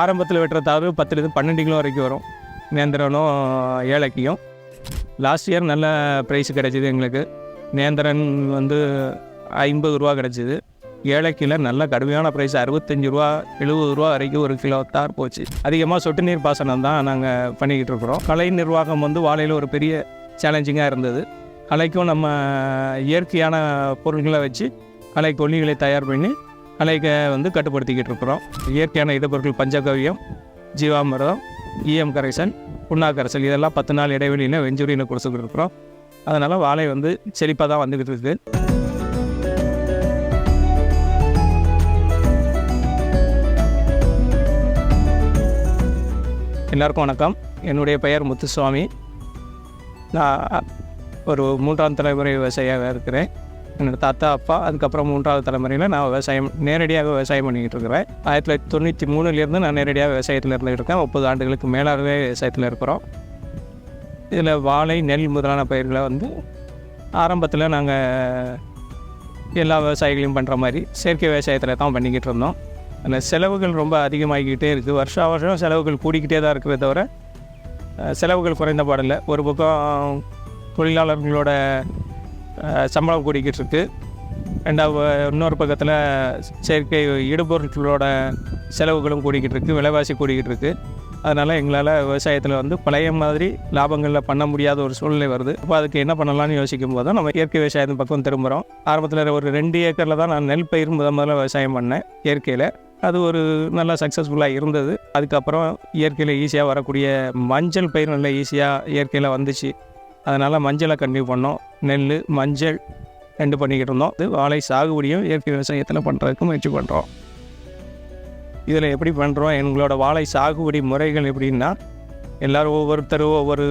ஆரம்பத்தில் வெட்டுற தாறு பத்துலேருந்து பன்னெண்டு கிலோ வரைக்கும் வரும். நேந்திரனும் ஏலக்கியும் லாஸ்ட் இயர் நல்ல ப்ரைஸ் கிடைச்சிது எங்களுக்கு. நேந்திரன் வந்து ஐம்பது ரூபா கிடச்சிது. ஏலக்கியில் நல்ல கடுமையான ப்ரைஸ் அறுபத்தஞ்சி ரூபா எழுபது ரூபா வரைக்கும் ஒரு கிலோ தார் போச்சு. அதிகமாக சொட்டு நீர் பாசனம் தான் நாங்கள் பண்ணிக்கிட்டு இருக்கிறோம். கலை நிர்வாகம் வந்து வாழையில் ஒரு பெரிய சேலஞ்சிங்காக இருந்தது. கலைக்கும் நம்ம இயற்கையான பொருட்களை வச்சு கலை கொல்லிகளை தயார் பண்ணி கலைக்கு வந்து கட்டுப்படுத்திக்கிட்டு இருக்கிறோம். இயற்கையான இடப்பொருட்கள் பஞ்சகவியம் ஜீவாமிரதம் இஎம் கரைசன் புண்ணாக்கரைசல் இதெல்லாம் பத்து நாள் இடைவெளியில் வெஞ்சூரியில் கொடுத்துக்கிட்டு இருக்கிறோம். அதனால் வாழை வந்து செழிப்பாக தான் வந்துக்கிட்டு இருக்குது எல்லாருக்கும் வணக்கம். என்னுடைய பெயர் முத்துசுவாமி. நான் ஒரு மூன்றாம் தலைமுறை விவசாயியாக இருக்கிறேன். என்னோடய தாத்தா அப்பா அதுக்கப்புறம் மூன்றாவது தலைமுறையில் நான் விவசாயம் நேரடியாக விவசாயம் பண்ணிக்கிட்டு இருக்கிறேன். ஆயிரத்தி தொள்ளாயிரத்தி தொண்ணூற்றி மூணுலேருந்து நான் நேரடியாக விவசாயத்தில் இருந்துகிட்டு இருக்கேன். முப்பது ஆண்டுகளுக்கு மேலாகவே விவசாயத்தில் இருக்கிறோம். இதில் வாழை நெல் முதலான பயிர்களை வந்து ஆரம்பத்தில் நாங்கள் எல்லா விவசாயிகளையும் பண்ணுற மாதிரி செயற்கை விவசாயத்தில் தான் பண்ணிக்கிட்டு இருந்தோம். அந்த செலவுகள் ரொம்ப அதிகமாகிக்கிட்டே இருக்குது வருஷா வருஷம் செலவுகள் கூடிக்கிட்டே தான் இருக்கிறத தவிர செலவுகள் குறைந்த பாடில்லை. ஒரு பக்கம் தொழிலாளர்களோட சம்பளம் கூடிக்கிட்டு இருக்குது ரெண்டாவது இன்னொரு பக்கத்தில் செயற்கை இடுபொருட்களோட செலவுகளும் கூடிக்கிட்டு இருக்குது விலைவாசி கூடிக்கிட்டு இருக்குது அதனால் எங்களால் விவசாயத்தில் வந்து பழைய மாதிரி லாபங்களில் பண்ண முடியாத ஒரு சூழ்நிலை வருது. இப்போ அதுக்கு என்ன பண்ணலாம்னு யோசிக்கும் போது தான் நம்ம இயற்கை விவசாயத்தின் பக்கம் திரும்புகிறோம் ஆரம்பத்தில் ஒரு ரெண்டு ஏக்கரில் தான் நான் நெல் பயிர் முத முதல்ல விவசாயம் பண்ணேன் இயற்கையில். அது ஒரு நல்லா சக்ஸஸ்ஃபுல்லாக இருந்தது. அதுக்கப்புறம் இயற்கையில் ஈஸியாக வரக்கூடிய மஞ்சள் பயிர் நல்லா ஈஸியாக இயற்கையில் வந்துச்சு. அதனால் மஞ்சளை கண்டினியூ பண்ணோம். நெல் மஞ்சள் ரெண்டு பண்ணிக்கிட்டு இருந்தோம். இது வாழை சாகுபடியும் இயற்கை விவசாயத்தில் பண்ணுறதுக்கு முயற்சி பண்ணுறோம் இதில் எப்படி பண்ணுறோம் எங்களோட வாழை சாகுபடி முறைகள் எப்படின்னா எல்லோரும் ஒவ்வொருத்தரும் ஒவ்வொரு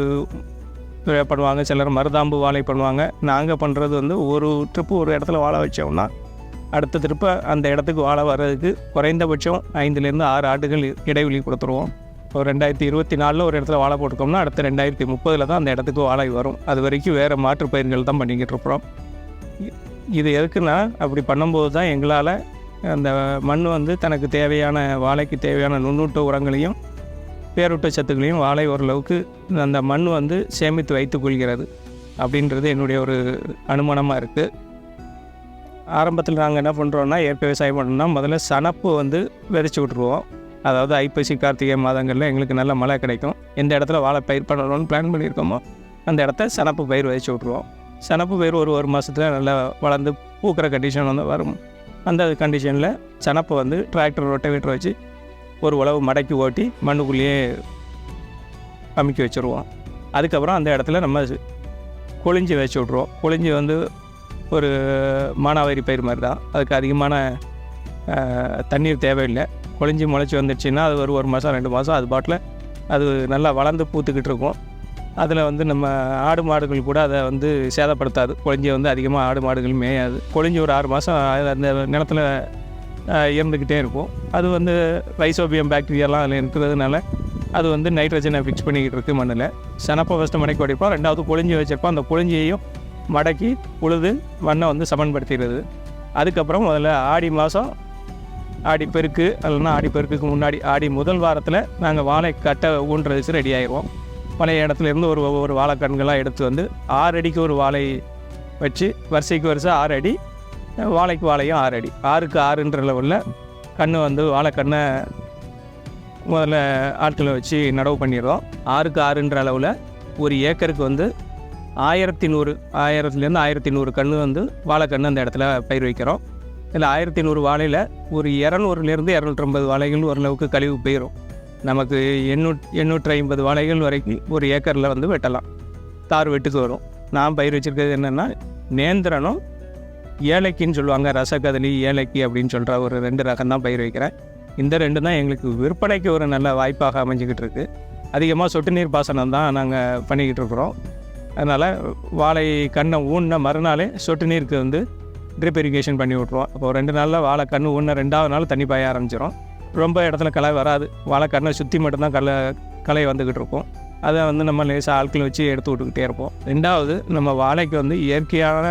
இதை பண்ணுவாங்க. சிலர் மருதாம்பு வாழை பண்ணுவாங்க. நாங்கள் பண்ணுறது வந்து ஒரு ட்ரிப்பு ஒரு இடத்துல வாழை வச்சோம்னா அடுத்த திருப்ப அந்த இடத்துக்கு வாழை வர்றதுக்கு குறைந்தபட்சம் ஐந்துலேருந்து ஆறு ஆண்டுகள் இடைவெளி கொடுத்துருவோம். ஒரு ரெண்டாயிரத்தி இருபத்தி நாலில் ஒரு இடத்துல வாழை போட்டுக்கோம்னா அடுத்த ரெண்டாயிரத்தி முப்பதில் தான் அந்த இடத்துக்கு வாழை வரும். அது வரைக்கும் வேறு மாற்று பயிர்கள் தான் பண்ணிக்கிட்டு இருக்கிறோம். இது எதுக்குன்னா அப்படி பண்ணும்போது தான் எங்களால் அந்த மண் வந்து தனக்கு தேவையான வாழைக்கு தேவையான நுண்ணூட்ட உரங்களையும் பேரூட்ட சத்துக்களையும் வாழை ஓரளவுக்கு அந்த மண் வந்து சேமித்து வைத்துக்கொள்கிறது அப்படின்றது என்னுடைய ஒரு அனுமானமாக இருக்குது ஆரம்பத்தில் நாங்கள் என்ன பண்ணுறோன்னா இயற்கை விவசாயம் பண்ணோம்னா முதல்ல சனப்பு வந்து விதைச்சி விட்ருவோம் அதாவது ஐப்பசி கார்த்திகை மாதங்களில் எங்களுக்கு நல்ல மழை கிடைக்கும். எந்த இடத்துல வாழை பயிர் பண்ணணும்னு பிளான் பண்ணியிருக்கோமோ அந்த இடத்த சனப்பு பயிர் வச்சு விட்ருவோம் சனப்பு பயிர் ஒரு ஒரு மாதத்தில் நல்லா வளர்ந்து பூக்கிற கண்டிஷன் வந்து வரும். அந்த கண்டிஷனில் சனப்பை வந்து டிராக்டர் ரொட்டவேட்டர் வச்சு ஒரு உழவு மடக்கி ஓட்டி மண்ணுக்குள்ளேயே அமுக்கி வச்சுருவோம். அதுக்கப்புறம் அந்த இடத்துல நம்ம கொழிஞ்சி வச்சு விட்ருவோம் கொழிஞ்சி வந்து ஒரு மானாவாரி பயிர் மாதிரி தான் அதுக்கு அதிகமான தண்ணீர் தேவையில்லை. கொழிஞ்சி முளைச்சி வந்துடுச்சுன்னா அது ஒரு ஒரு மாதம் ரெண்டு மாதம் அது பாட்டில் அது நல்லா வளர்ந்து பூத்துக்கிட்டு இருக்கும். அதில் வந்து நம்ம ஆடு மாடுகள் கூட அதை வந்து சேதப்படுத்தாது. கொழிஞ்சி வந்து அதிகமாக ஆடு மாடுகள் மேயாது. கொழிஞ்சி ஒரு ஆறு மாதம் அந்த நிலத்தில் இருந்துக்கிட்டே இருக்கும். அது வந்து ரைசோபியம் பாக்டீரியாலாம் அதில் இருக்கிறதுனால அது வந்து நைட்ரஜனை ஃபிக்ஸ் பண்ணிக்கிட்டு இருக்குது மண்ணில். சனப்பை ஃபஸ்ட்டு மடக்கி உடைப்போம். ரெண்டாவது கொழிஞ்சி வச்சிருப்போம். அந்த கொழிஞ்சியையும் மடக்கி உழுது மண்ணை வந்து சமன்படுத்திடுது. அதுக்கப்புறம் முதல்ல ஆடி மாதம் ஆடி பெருக்கு இல்லைன்னா ஆடி முன்னாடி ஆடி முதல் வாரத்தில் நாங்கள் வாழை கட்டை ஊன்றதுக்கு ரெடி ஆகிடுவோம் பழைய இடத்துல இருந்து ஒரு ஒவ்வொரு வாழைக்கண்களாக எடுத்து வந்து ஆறு அடிக்கு ஒரு வாழை வச்சு வரிசைக்கு வரிசை ஆறு அடி வாழைக்கு வாழையும் ஆறு அடி. ஆறுக்கு ஆறுன்ற லெவலில் கன்று வந்து வாழைக்கண்ணை முதல்ல ஆட்களை வச்சு நடவு பண்ணிடுறோம். ஆறுக்கு ஆறுன்ற அளவில் ஒரு ஏக்கருக்கு வந்து ஆயிரத்தி நூறு ஆயிரத்துலேருந்து ஆயிரத்தி நூறு கன்று வந்து வாழைக்கன்று அந்த இடத்துல பயிர் வைக்கிறோம். இதில் ஆயிரத்தி நூறு வாழையில் ஒரு இரநூறுலேருந்து இரநூற்றம்பது வாழைகள் ஓரளவுக்கு கழிவு போயிடும் நமக்கு எண்ணூட் எண்ணூற்றி ஐம்பது வாழைகள் வரைக்கும் ஒரு ஏக்கரில் வந்து வெட்டலாம். தார் வெட்டுக்கு வரும். நான் பயிர் வச்சுருக்கிறது என்னென்னா நேந்திரனும் ஏலக்கின்னு சொல்லுவாங்க ரசகதலி ஏலக்கி அப்படின்னு சொல்கிற ஒரு ரெண்டு ரகம் தான் பயிர் வைக்கிறேன். இந்த ரெண்டு தான் எங்களுக்கு விற்பனைக்கு ஒரு நல்ல வாய்ப்பாக அமைஞ்சிக்கிட்டு இருக்குது அதிகமாக சொட்டு நீர் பாசனம் தான் நாங்கள் பண்ணிக்கிட்டு இருக்கிறோம். அதனால் வாழை கண்ணை ஊன்ன மறுநாளே சொட்டு நீருக்கு வந்து ட்ரிப் இரிகேஷன் பண்ணி விட்ருவோம் அப்போ ரெண்டு நாளில் வாழை கன்று ஒன்று ரெண்டாவது நாள் தண்ணி பாய ஆரம்பிச்சிடும் ரொம்ப இடத்துல களை வராது. வாழை கண்ணை சுற்றி மட்டும்தான் களை களை வந்துக்கிட்டு இருக்கும். அதை வந்து நம்ம லேசாக ஆட்கள் வச்சு எடுத்து விட்டுக்கிட்டே இருப்போம். ரெண்டாவது நம்ம வாழைக்கு வந்து இயற்கையான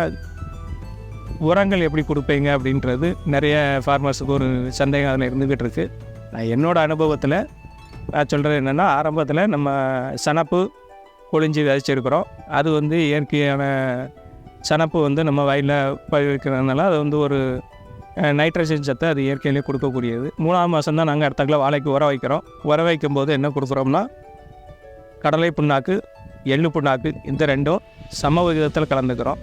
உரங்கள் எப்படி கொடுப்பீங்க அப்படின்றது நிறைய ஃபார்மர்ஸுக்கு ஒரு சந்தேகம் அதில் இருந்துக்கிட்டு இருக்குது நான் என்னோடய அனுபவத்தில் நான் சொல்கிறது என்னென்னா ஆரம்பத்தில் நம்ம சனப்பு கொழிஞ்சி விதைச்சிருக்கிறோம். அது வந்து இயற்கையான சனப்பு வந்து நம்ம வயலில் பயிர்க்கிறதுனால அது வந்து ஒரு நைட்ரஜன் சத்தை அது இயற்கையிலே கொடுக்கக்கூடியது. மூணாவது மாதம் தான் நாங்கள் அடுத்தக்கில் வாழைக்கு உர வைக்கிறோம். உர வைக்கும் போது என்ன கொடுக்குறோம்னா கடலை புண்ணாக்கு எள்ளு புண்ணாக்கு இந்த ரெண்டும் சம விகிதத்தில் கலந்துக்கிறோம்.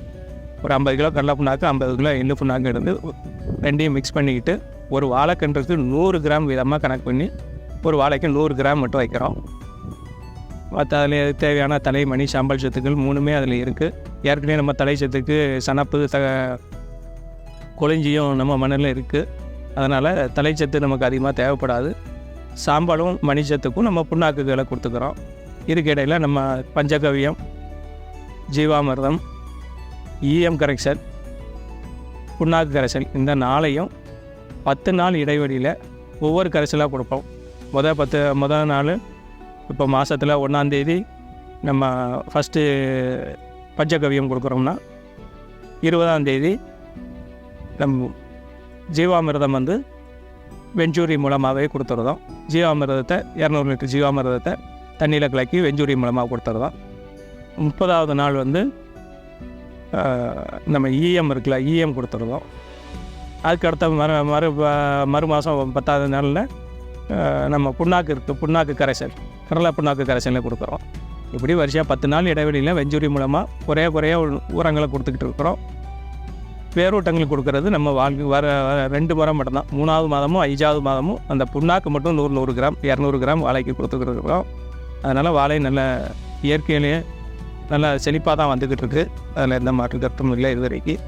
ஒரு ஐம்பது கிலோ கடலை புண்ணாக்கு ஐம்பது கிலோ எள்ளு புண்ணாக்கு எடுத்து ரெண்டையும் மிக்ஸ் பண்ணிக்கிட்டு ஒரு வாழைக்கன்றுக்கு நூறு கிராம் வீதமாக கணக்கு பண்ணி ஒரு வாழைக்கு நூறு கிராம் மட்டும் வைக்கிறோம். மற்ற அதில் தேவையான தலை மணி சாம்பல் சத்துக்கள் மூணுமே அதில் இருக்குது ஏற்கனவே நம்ம தலை சத்துக்கு சனப்பு த கொளிஞ்சியும் நம்ம மண்ணில் இருக்குது அதனால் தலைச்சத்து நமக்கு அதிகமாக தேவைப்படாது. சாம்பலும் மணிச்சத்துக்கும் நம்ம புண்ணாக்குகளை கொடுத்துக்கிறோம். இதுக்கு இடையில் நம்ம பஞ்சகவியம் ஜீவாமிர்தம் இஎம் கரெக்ஷன் புண்ணாக்கு கரைசல் இந்த நாளையும் பத்து நாள் இடைவெளியில் ஒவ்வொரு கரைசலாக கொடுப்போம். முதல் பத்து முதல் நாள் இப்போ மாதத்தில் ஒன்றாந்தேதி நம்ம ஃபஸ்ட்டு பஞ்சகவியம் கொடுக்குறோம்னா இருபதாம் தேதி நம்ம ஜீவாமிர்தம் வந்து வெஞ்சூரி மூலமாகவே கொடுத்துருதோம் ஜீவாமிர்தத்தை இரநூறு லிட்டர் ஜீவாமிர்தத்தை தண்ணியில் கலக்கி வெஞ்சூரி மூலமாக கொடுத்துருதோம் முப்பதாவது நாள் வந்து நம்ம இஎம் இருக்குல்ல இஎம் கொடுத்துருதோம் அதுக்கு அடுத்த மறு மறு மறு மாதம் பத்தாவது நாளில் நம்ம புண்ணாக்கு இருக்குது புண்ணாக்கு கரைசல். கடலை புண்ணாக்கு கரைசலை கொடுக்குறோம். இப்படி வரிசையாக பத்து நாள் இடைவெளியில் வெஞ்சூரி மூலமாக குறைய குறைய உரங்களை கொடுத்துக்கிட்டு இருக்கிறோம். பேரூட்டங்கள் கொடுக்கறது நம்ம வாழ்க்கை வர ரெண்டு முறை மட்டும்தான். மூணாவது மாதமும் ஐந்தாவது மாதமும் அந்த புண்ணாக்கு மட்டும் நூறு நூறு கிராம் இரநூறு கிராம் வாழைக்கு கொடுத்துக்கிட்டு இருக்கிறோம். அதனால் வாழை நல்ல இயற்கையிலேயே நல்லா செழிப்பாக தான் வந்துக்கிட்டு இருக்குது அதில் எந்த மாற்று கருத்தும் இல்லை இது வரைக்கும்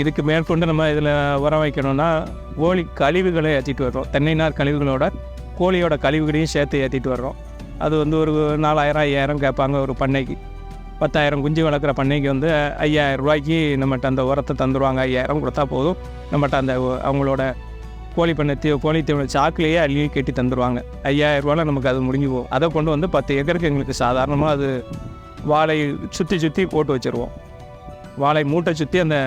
இதுக்கு மேற்கொண்டு நம்ம இதில் உரம் வைக்கணும்னா கோழி கழிவுகளை ஏற்றிட்டு வரோம் தென்னை நார் கழிவுகளோட கோழியோட கழிவுகளையும் சேர்த்து ஏற்றிட்டு வர்றோம். அது வந்து ஒரு நாலாயிரம் ஐயாயிரம் கேட்பாங்க ஒரு பண்ணைக்கு. பத்தாயிரம் குஞ்சு வளர்க்குற பண்ணைக்கு வந்து ஐயாயிரம் ரூபாய்க்கு நம்மகிட்ட அந்த உரத்தை தந்துடுவாங்க ஐயாயிரம் கொடுத்தா போதும். நம்மகிட்ட அந்த அவங்களோட கோழி பண்ணை தீ கோழி தீவன சாக்குலேயே அள்ளி கட்டி தந்துடுவாங்க ஐயாயிரம் ரூபாயில் நமக்கு அது முடிஞ்சு போகும். அதை கொண்டு வந்து பத்து ஏக்கருக்கு எங்களுக்கு சாதாரணமாக அது வாழை சுற்றி சுற்றி போட்டு வச்சுருவோம். வாழை மூட்டை சுற்றி அந்த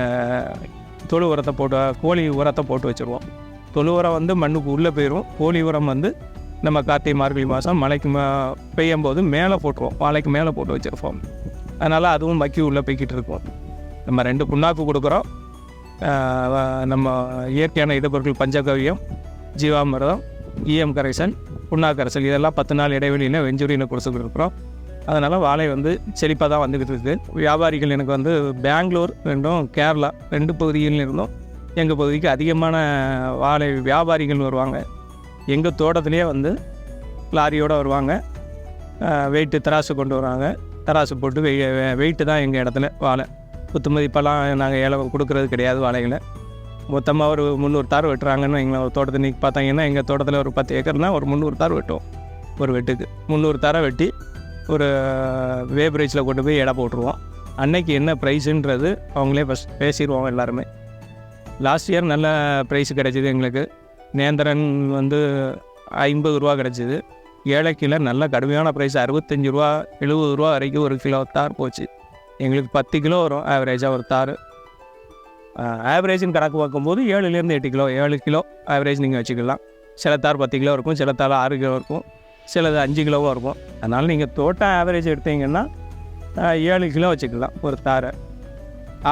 தொழு உரத்தை போட்டு கோழி உரத்தை போட்டு வச்சுருவோம். தொழு உரம் வந்து மண்ணுக்கு உள்ளே போயிடும் கோழி உரம் வந்து நம்ம கார்த்திகை மார்கழி மாதம் மழைக்கு பெய்யும் போது மேலே போட்டுருவோம். வாழைக்கு மேலே போட்டு வச்சுருப்போம். அதனால் அதுவும் மக்கி உள்ளே போய்கிட்டு இருக்கும். நம்ம ரெண்டு புண்ணாக்கு கொடுக்குறோம். நம்ம இயற்கையான இடுபொருட்கள் பஞ்சகவியம் ஜீவாமிரதம் இஎம் கரைசன் புண்ணாக்கு கரைசல் இதெல்லாம் பத்து நாள் இடைவெளியில் வெஞ்சூரியில் கொடுத்துக்கிட்டு இருக்கிறோம். அதனால் வாழை வந்து செழிப்பாக தான் வந்துக்கிட்டு இருக்குது வியாபாரிகள் எனக்கு வந்து பெங்களூர் ரெண்டும் கேரளா ரெண்டு பகுதிகளில் இருந்தும் எங்கள் பகுதிக்கு அதிகமான வாழை வியாபாரிகள் வருவாங்க. எங்கள் தோட்டத்திலே வந்து லாரியோடு வருவாங்க. வெயிட்டு தராசு கொண்டு வராங்க. தராசு போட்டு வெய் வெயிட்டு தான் எங்கள் இடத்துல வாழை. குத்து மதிப்பெல்லாம் நாங்கள் ஏழை கொடுக்குறது கிடையாது வாழைகளை. மொத்தமாக ஒரு முந்நூறு தார் வெட்டுறாங்கன்னு எங்களை ஒரு தோட்டத்தை நீக்கி பார்த்தாங்கன்னா எங்கள் தோட்டத்தில் ஒரு பத்து ஏக்கர்னால் ஒரு முந்நூறு தார் வெட்டுவோம் ஒரு வெட்டுக்கு. முந்நூறு தாரை வெட்டி ஒரு வே பிரைஸில் கொண்டு போய் எடை போட்டுருவோம். அன்னைக்கு என்ன ப்ரைஸுன்றது அவங்களே ஃபஸ்ட் பேசிடுவோம் எல்லாருமே. லாஸ்ட் இயர் நல்ல ப்ரைஸ் கிடைச்சிது எங்களுக்கு. நேந்திரன் வந்து ஐம்பது ரூபா கிடச்சிது. ஏழைக்கில் நல்ல கடுமையான ப்ரைஸ் அறுபத்தஞ்சி ரூபா எழுபது ரூபா வரைக்கும் ஒரு கிலோ தார் போச்சு. எங்களுக்கு பத்து கிலோ வரும் ஆவரேஜாக ஒரு தார். ஆவரேஜ்னு கணக்கு பார்க்கும்போது ஏழுலேருந்து எட்டு கிலோ ஏழு கிலோ ஆவரேஜ் நீங்கள் வச்சுக்கலாம். சில தார் பத்து கிலோ இருக்கும் சில தார் ஆறு கிலோ இருக்கும் சிலது அஞ்சு கிலோவாக இருக்கும். அதனால் நீங்கள் தோட்டம் ஆவரேஜ் எடுத்தீங்கன்னா ஏழு கிலோ வச்சுக்கலாம் ஒரு தாரை.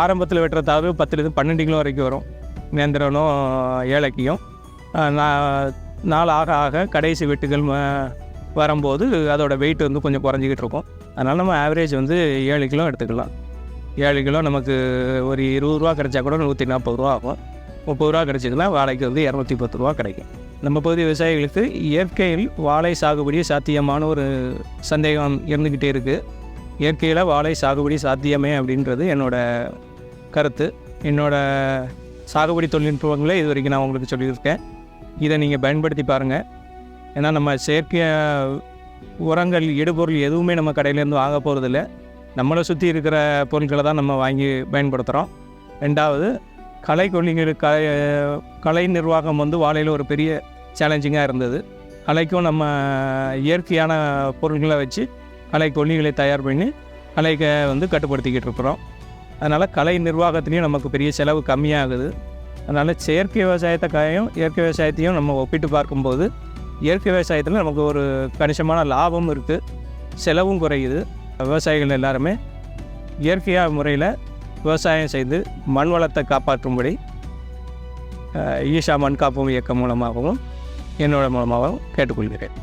ஆரம்பத்தில் வெட்டுற தார் பத்துலேருந்து பன்னெண்டு கிலோ வரைக்கும் வரும். நேந்திரனும் ஏலக்கியும் நாள் ஆக ஆக கடைசி வெட்டுகள் வரும்போது அதோட வெயிட் வந்து கொஞ்சம் குறைஞ்சிக்கிட்டு இருக்கும். அதனால் நம்ம ஆவரேஜ் வந்து ஏழு கிலோ எடுத்துக்கலாம். ஏழு கிலோ நமக்கு ஒரு இருபது ரூபா கிடைச்சா கூட நூற்றி நாற்பது ரூபா ஆகும். முப்பது ரூபா கிடச்சிக்கலாம் வாழைக்கு வந்து இரநூத்தி பத்து ரூபா கிடைக்கும். நம்ம பகுதி விவசாயிகளுக்கு இயற்கையில் வாழை சாகுபடி சாத்தியமான ஒரு சந்தேகம் இருந்துக்கிட்டே இருக்குது இயற்கையில் வாழை சாகுபடி சாத்தியமே அப்படின்றது என்னோட கருத்து. என்னோட சாகுபடி தொழில்நுட்பங்களை இது வரைக்கும் நான் உங்களுக்கு சொல்லியிருக்கேன். இதை நீங்கள் பயன்படுத்தி பாருங்கள் ஏன்னா நம்ம செயற்கை உரங்கள் இடுபொருள் எதுவுமே நம்ம கடையிலேருந்து வாங்க போகிறதில்ல நம்மளை சுற்றி இருக்கிற பொருட்களை தான் நம்ம வாங்கி பயன்படுத்துகிறோம் ரெண்டாவது கலை கொல்லிகள் கலை கலை நிர்வாகம் வந்து வாழையில் ஒரு பெரிய சேலஞ்சிங்காக இருந்தது. கலைக்கும் நம்ம இயற்கையான பொருட்களை வச்சு கலை கொல்லிகளை தயார் பண்ணி கலைக்கு வந்து கட்டுப்படுத்திக்கிட்டு இருக்கிறோம். அதனால் கலை நிர்வாகத்துலேயும் நமக்கு பெரிய செலவு கம்மியாகுது. அதனால் செயற்கை விவசாயத்தைக்காயும் இயற்கை விவசாயத்தையும் நம்ம ஒப்பிட்டு பார்க்கும்போது இயற்கை விவசாயத்தில் நமக்கு ஒரு கணிசமான லாபம் இருக்குது செலவும் குறையுது. விவசாயிகள் எல்லாருமே இயற்கையாக முறையில் விவசாயம் செய்து மண் வளத்தை காப்பாற்றும்படி ஈஷா மண் காப்பும் இயக்கம் மூலமாகவும் என்னோட மூலமாகவும் கேட்டுக்கொள்கிறேன்.